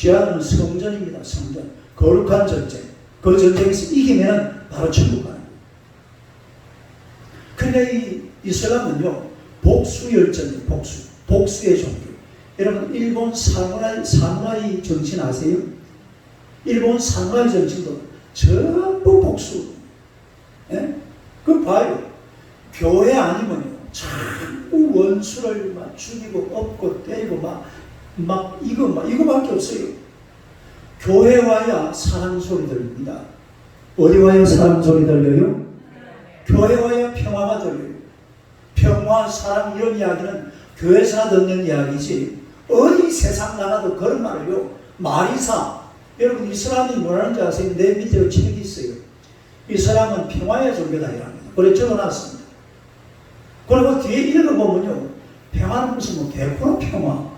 죄하는 성전입니다. 성전. 거룩한 전쟁. 그 전쟁에서 이기면 바로 천국 가는. 근데 이 이슬람은요, 복수열전이에요. 복수. 복수의 종교. 여러분, 일본 사무라이, 사무라이 정신 아세요? 일본 사무라이 정신도 전부 복수. 예? 그 봐요. 교회 아니면요. 자꾸 원수를 막 죽이고 엎고 때리고 막, 막 이거 막 이거밖에 없어요. 교회 와야 사랑 소리 들립니다. 어디 와야 사랑 소리 들려요? 교회 와야 평화가 들려요. 평화, 사랑 이런 이야기는 교회에서 듣는 이야기지 어디 세상 나가도 그런 말을요. 마리사 여러분 이슬람이 뭐라는지 아세요? 내 밑에 책이 있어요. 이슬람은 평화의 종교다 이랍니다. 그래 적어놨습니다. 그리고 뒤에 읽어보면요. 평화는 무슨 뭐 개코나 평화.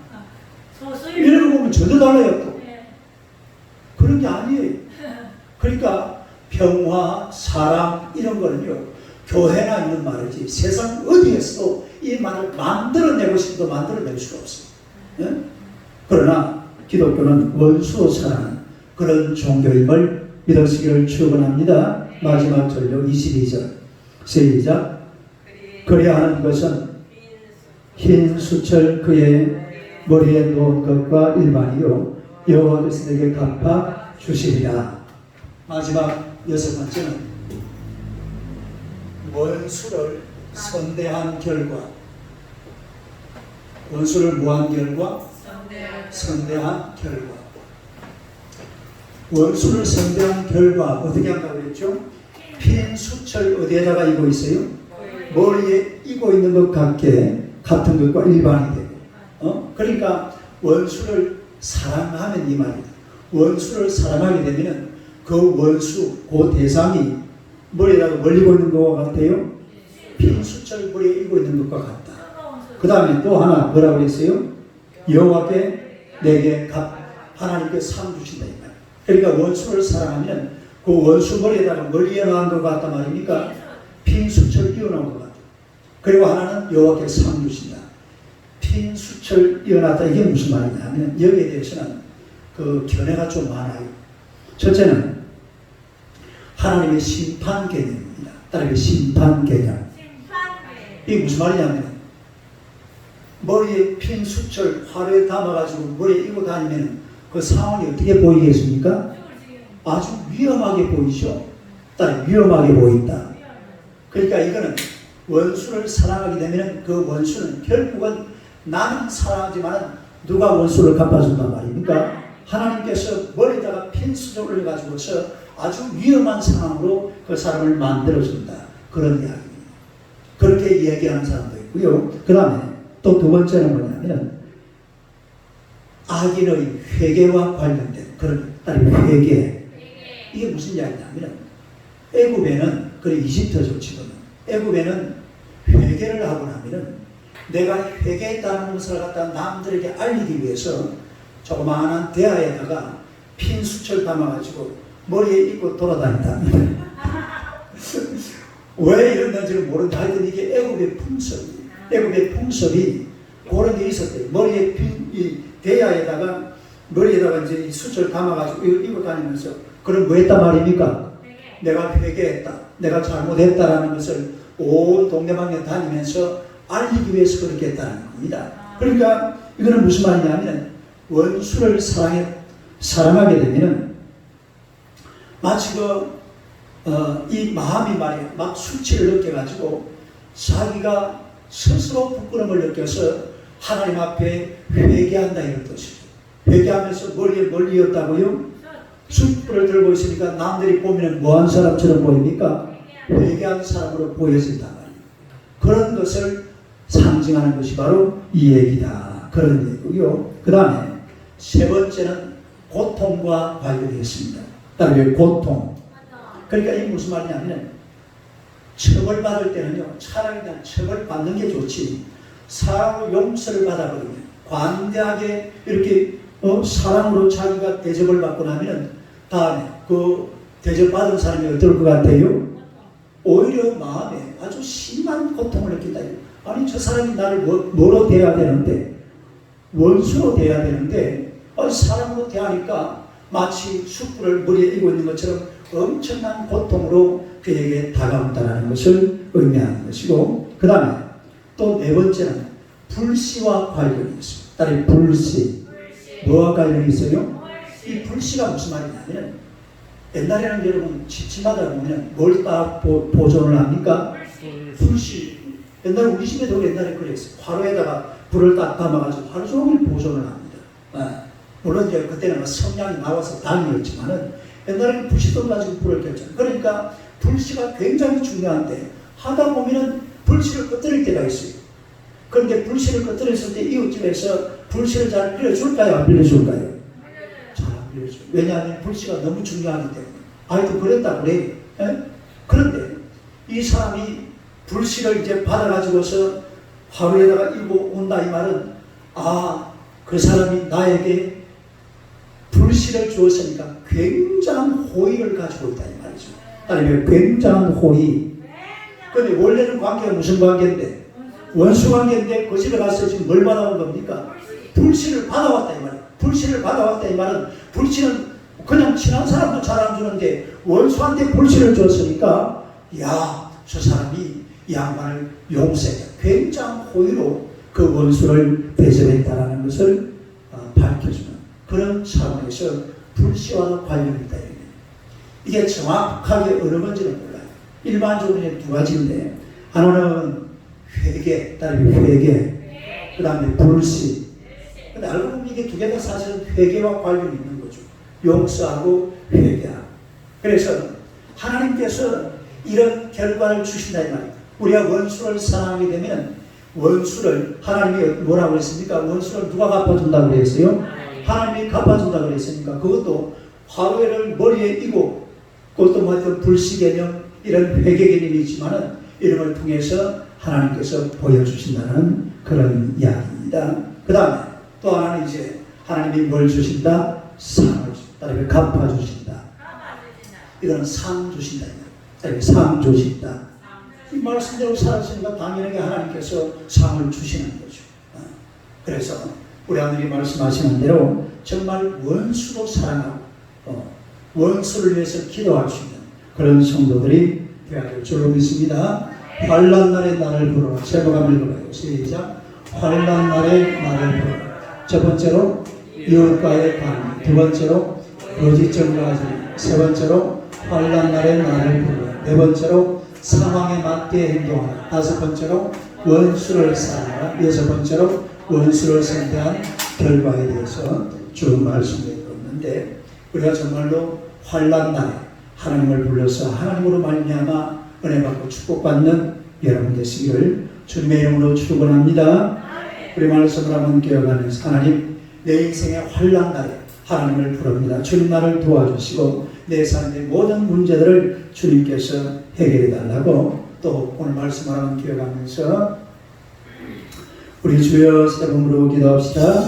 소수일 읽어보면 전혀 달라요 또. 네. 그런 게 아니에요. 그러니까 평화, 사랑 이런 거는요. 교회나 있는 말이지 세상 어디에서도 이 말을 만들어내고 싶어도 만들어낼 수가 없어요. 예? 그러나 기독교는 원수로 사랑하는 그런 종교임을 믿으시기를 축원합니다. 마지막 절로 22절 시작 그래야 하는 것은 흰 수철 그의 머리에 놓은 것과 일반이요 여호와께서 내게 갚아 주시리라. 마지막 여섯 번째는 원수를 선대한 결과 원수를 뭐한 결과 선대한 결과 원수를 선대한 결과 어떻게 한다고 그랬죠? 핀 수철 어디에다가 이고 있어요? 머리에 이고 있는 것 같게 같은 것과 일반이 되고 어? 그러니까 원수를 사랑하면 이 말이다. 원수를 사랑하게 되면은 그 원수, 그 대상이 머리에다가 멀리고 있는 것과 같아요. 핀 수철 머리에 이고 있는 것과 같다. 그 다음에 또 하나 뭐라고 했어요? 여호와께 내게 값 하나님께 상 주신다 이 말. 그러니까 원수를 사랑하면 그 원수 머리에다가 멀리 나온 것 같단 말입니까? 핀 수철 이어놓은 것 같아. 그리고 하나는 여호와께 상 주신다. 핀 수철 이어놨다 이게 무슨 말이냐면 여기에 대해서는 그 견해가 좀 많아요. 첫째는 하나님의 심판 개념입니다. 따라서 심판 개념. 이게 무슨 말이냐면 머리에 핀 수철 화로에 담아가지고 머리에 이고 다니면 그 상황이 어떻게 보이겠습니까? 아주 위험하게 보이죠. 딸 위험하게 보인다. 그러니까 이거는 원수를 사랑하게 되면 그 원수는 결국은 나는 사랑하지만 누가 원수를 갚아준단 말입니까? 하나님께서 머리에다가 핀 수저를 올려가지고서 아주 위험한 상황으로 그 사람을 만들어준다. 그런 이야기입니다. 그렇게 이야기하는 사람도 있고요. 그 다음에 또 두 번째는 뭐냐면 악인의 회개와 관련된 그런 딸 회개. 이게 무슨 이야기냐면 애굽에는 그래 이집트죠 지금은 애굽에는 회개를 하고 나면은 내가 회개했다는 것을 갖다 남들에게 알리기 위해서 조그마한 대야에다가 핀 수철 담아가지고 머리에 입고 돌아다닌다. 왜 이런지는 모르는데 하여튼 이게 애굽의 풍습이 애굽의 풍습이 그런 게 있었대요. 머리에 핀, 이 대야에다가 머리에다가 이제 이 수철 담아가지고 이거 입고 다니면서 그럼 뭐 했단 말입니까? 내가 회개했다. 내가 잘못했다라는 것을 온 동네방네 다니면서 알리기 위해서 그렇게 했다는 겁니다. 그러니까 이거는 무슨 말이냐면 원수를 사랑해, 사랑하게 되면은 마치 그, 어, 이 마음이 말이야. 막 수치를 느껴가지고 자기가 스스로 부끄러움을 느껴서 하나님 앞에 회개한다 이런 뜻이죠. 회개하면서 머리에 멀리였다고요? 숯불을 들고 있으니까 남들이 보면 뭐한 사람처럼 보입니까? 회개한 사람으로 보여진단 말이에요. 그런 것을 상징하는 것이 바로 이 얘기다. 그런 얘기고요. 그 다음에 세 번째는 고통과 관련이 있습니다. 따로 고통. 그러니까 이게 무슨 말이냐면 처벌받을 때는요. 차라리 그냥 처벌받는 게 좋지. 사랑으로 용서를 받아버리면 관대하게 이렇게 어, 사랑으로 자기가 대접을 받고 나면 다음에 그 대접받은 사람이 어떨 것 같아요? 오히려 마음에 아주 심한 고통을 느낀다. 아니 저 사람이 나를 뭐, 뭐로 대해야 되는데 원수로 대해야 되는데 어, 사람으로 대하니까 마치 숯불을 머리에 이고 있는 것처럼 엄청난 고통으로 그에게 다가온다는 것을 의미하는 것이고 그 다음에 또 네 번째는 불씨와 관련이 있습니다. 딸이 불씨 뭐와 관련이 있어요? 이 불씨가 무슨 말이냐면 옛날에는 여러분 집집마다 보면 뭘 딱 보존을 합니까? 불씨 옛날에 우리 집에도 옛날에 그랬어요. 화로에다가 불을 딱 담아가지고 하루 종일 보존을 합니다. 아, 물론 이제 그때는 뭐 성냥이 나와서 다행이었지만은 옛날에는 불씨도 가지고 불을 켰잖아요. 그러니까 불씨가 굉장히 중요한데 하다 보면은 불씨를 꺼뜨릴 때가 있어요. 그런데 불씨를 꺼뜨렸을 때 이웃집에서 불씨를 잘 빌려줄까요? 안 빌려줄까요? 잘 안 빌려줘요. 왜냐하면 불씨가 너무 중요하기 때문에. 아이도 그랬다 그래요. 예? 그런데 이 사람이 불씨를 이제 받아가지고서 하루에다가 일고 온다 이 말은 아 그 사람이 나에게 불씨를 주었으니까 굉장한 호의를 가지고 있다 이 말이죠. 아니면 굉장한 호의. 근데 원래는 관계가 무슨 관계인데 원수 관계인데 그 집에 가서 지금 뭘 받아온 겁니까? 불씨를 받아왔다 이 말이야. 불씨를 받아왔다 이 말은 불씨는 그냥 친한 사람도 잘 안 주는데 원수한테 불씨를 줬으니까 야 저 사람이 이 양반을 용서해 굉장한 호의로 그 원수를 대접했다라는 것을 어, 밝혀주는 그런 차원에서 불씨와 관련이 있다 이게. 정확하게 어느 건지는 몰라요. 일반적으로 두 가지인데 하나는 회개, 다른 회개, 그 다음에 불씨. 근데 알고 보면 이게 두 개가 사실은 회개와 관련이 있는 거죠. 용서하고 회개하고. 그래서 하나님께서 이런 결과를 주신다 이 말이에요. 우리가 원수를 사랑하게 되면 원수를 하나님이 뭐라고 했습니까? 원수를 누가 갚아준다고 그랬어요? 하나님이 갚아준다고 그랬으니까 그것도 화로를 머리에 이고 그것도 뭐 어떤 불씨 개념 이런 회개 개념이 있지만은 이런 걸 통해서 하나님께서 보여주신다는 그런 이야기입니다. 그 다음에 또 하나는 이제 하나님이 뭘 주신다? 상을 주신다. 갚아주신다. 이거는 상 주신다. 상 주신다. 이 말씀대로 살았으니까 당연하게 하나님께서 상을 주시는 거죠. 어. 그래서 우리 하나님이 말씀하시는 대로 정말 원수로 사랑하고 어, 원수를 위해서 기도할 수 있는 그런 성도들이 되어야 될 줄로 믿습니다. 환란 날에 나를 부르라. 제목 한번 읽어봐요. 시작. 환란 날에 나를 부르라. 첫 번째로 이웃과의 관계. 두 번째로 거짓 증거하지. 세 번째로 환란 날에 나를 부르라. 네 번째로 상황에 맞게 행동하라. 다섯 번째로 원수를 사랑하라. 여섯 번째로 원수를 상대한 결과에 대해서 쭉 말씀드리고 있는데 우리가 정말로 환란 날에 하나님을 불러서 하나님으로 말미암아 은혜 받고 축복받는 여러분 되시기를 주님의 이름으로 축원합니다. 우리 말씀을 한번 기억하면서 하나님 내 인생의 환란 날에 하나님을 부릅니다. 주님 나를 도와주시고 내 삶의 모든 문제들을 주님께서 해결해 달라고 또 오늘 한번 기억하면서 우리 주여 세 번으로 기도합시다.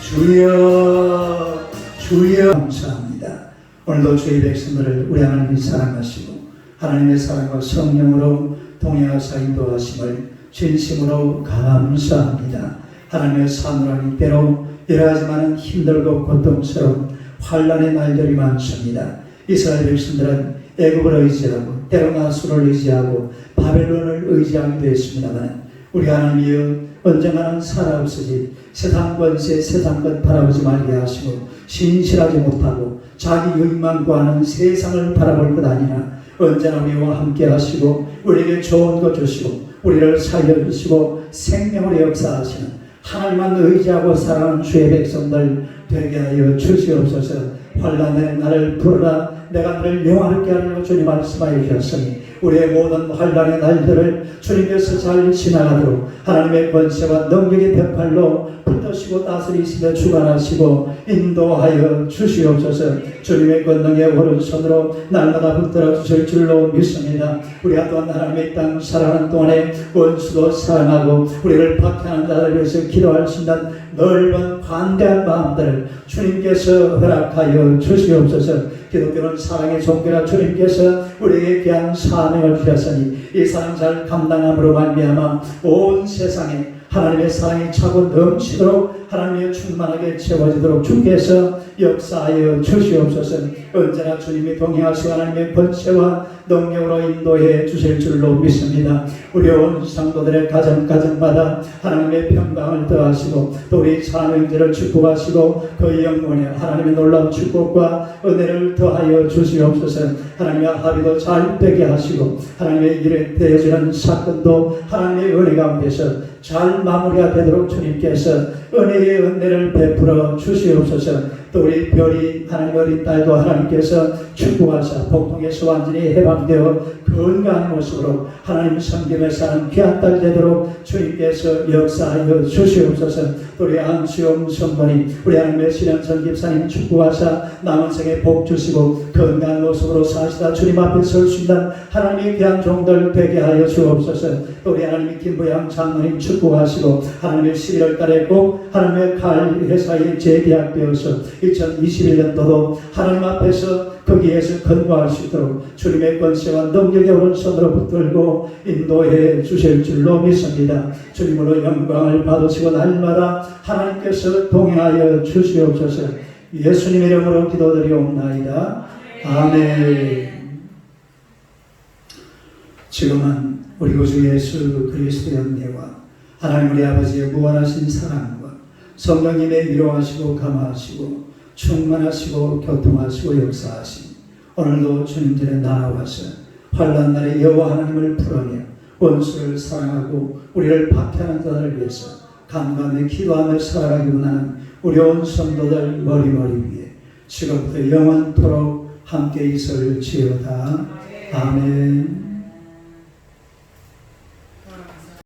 주여 주여 감사합니다. 오늘도 주의 백성들을 우리 하나님이 사랑하시고 하나님의 사랑과 성령으로 동행하사 인도하심을 진심으로 감사합니다. 하나님의 사느라니 때로 여러 가지만은 힘들고 고통스러운 환란의 날들이 많습니다. 이스라엘 백성들은 애굽을 의지하고 때로 나 수를 의지하고 바벨론을 의지하기도 했습니다만 우리 하나님이여 언젠가는 살아없으지 세상 권세 세상 것 바라보지 말게 하시고 신실하지 못하고 자기 유익만 구하는 세상을 바라볼 것 아니라 언제나 우리와 함께 하시고 우리에게 좋은 것 주시고 우리를 살려주시고 생명을 역사하시는 하나님만 의지하고 살아가는 주의 백성들 되게 하여 주시옵소서 환란의 나를 부르라. 내가 너를 영화롭게 하려고 주님 말씀하여 주셨으니 우리의 모든 환란의 날들을 주님께서 잘 지나가도록 하나님의 권세와 능력의 편팔로 붙드시고 다스리시며 주관하시고 인도하여 주시옵소서. 주님의 권능의 오른손으로 날마다 붙들어 주실 줄로 믿습니다. 우리 또한 하나님의 땅 살아가는 동안에 원수도 사랑하고 우리를 박해하는 자들을 위해서 기도할 수 있는 넓은 관대한 마음들 주님께서 허락하여 주시옵소서. 기독교는 사랑의 종교라 주님께서 우리에게 귀한 사명을 주셨으니 이 사랑 잘 감당함으로 말미암아 온 세상에 하나님의 사랑이 차고 넘치도록 하나님의 충만하게 채워지도록 주께서 역사하여 주시옵소서 언제나 주님이 동행하시고 하나님의 권세와 능력으로 인도해 주실 줄로 믿습니다. 우리 온 성도들의 가정 가정마다 하나님의 평강을 더하시고 또 우리 사명들을 축복하시고 그 영혼에 하나님의 놀라운 축복과 은혜를 더하여 주시옵소서 하나님의 합의도 잘 되게 하시고 하나님의 일에 되어지는 사건도 하나님의 은혜 가운데서 잘 마무리가 되도록 주님께서 은혜의 은혜를 베풀어 주시옵소서. 또 우리 별이 하나님 어린 딸도 하나님께서 축복하사 복통에서 완전히 해방되어 건강한 모습으로 하나님 성김에 사는 귀한 딸 되도록 주님께서 역사하여 주시옵소서. 또 우리 안수용 성도님 우리 하나님의 신현선 집사님 축복하사 남은 생에 복 주시고 건강한 모습으로 사시다 주님 앞에 설 수 있는 하나님의 귀한 종들 되게 하여 주옵소서. 또 우리 하나님의 김부양 장로님 축 복하시고 하나님의 11월 달에 꼭 하나님의 칼 회사에 재계약되어서 2021년도도 하나님 앞에서 거기에서 건강할 수 있도록 주님의 권세와 능력의 오른손으로 붙들고 인도해 주실 줄로 믿습니다. 주님으로 영광을 받으시고 날마다 하나님께서 동행하여 주시옵소서 예수님 이름으로 기도드리옵나이다. 아멘. 지금은 우리 구주 예수 그리스도의 은혜와 하나님 우리 아버지의 무한하신 사랑과 성령님의 위로하시고 감화하시고 충만하시고 교통하시고 역사하신 오늘도 주님들의 나와서 환란 날에 여호와 하나님을 풀어내 원수를 사랑하고 우리를 박해하는 자들을 위해서 간간히 기도하며 살아가기 원하는 우리 온 성도들 머리머리 위에 지금부터 영원토록 함께 있을 지어다. 아멘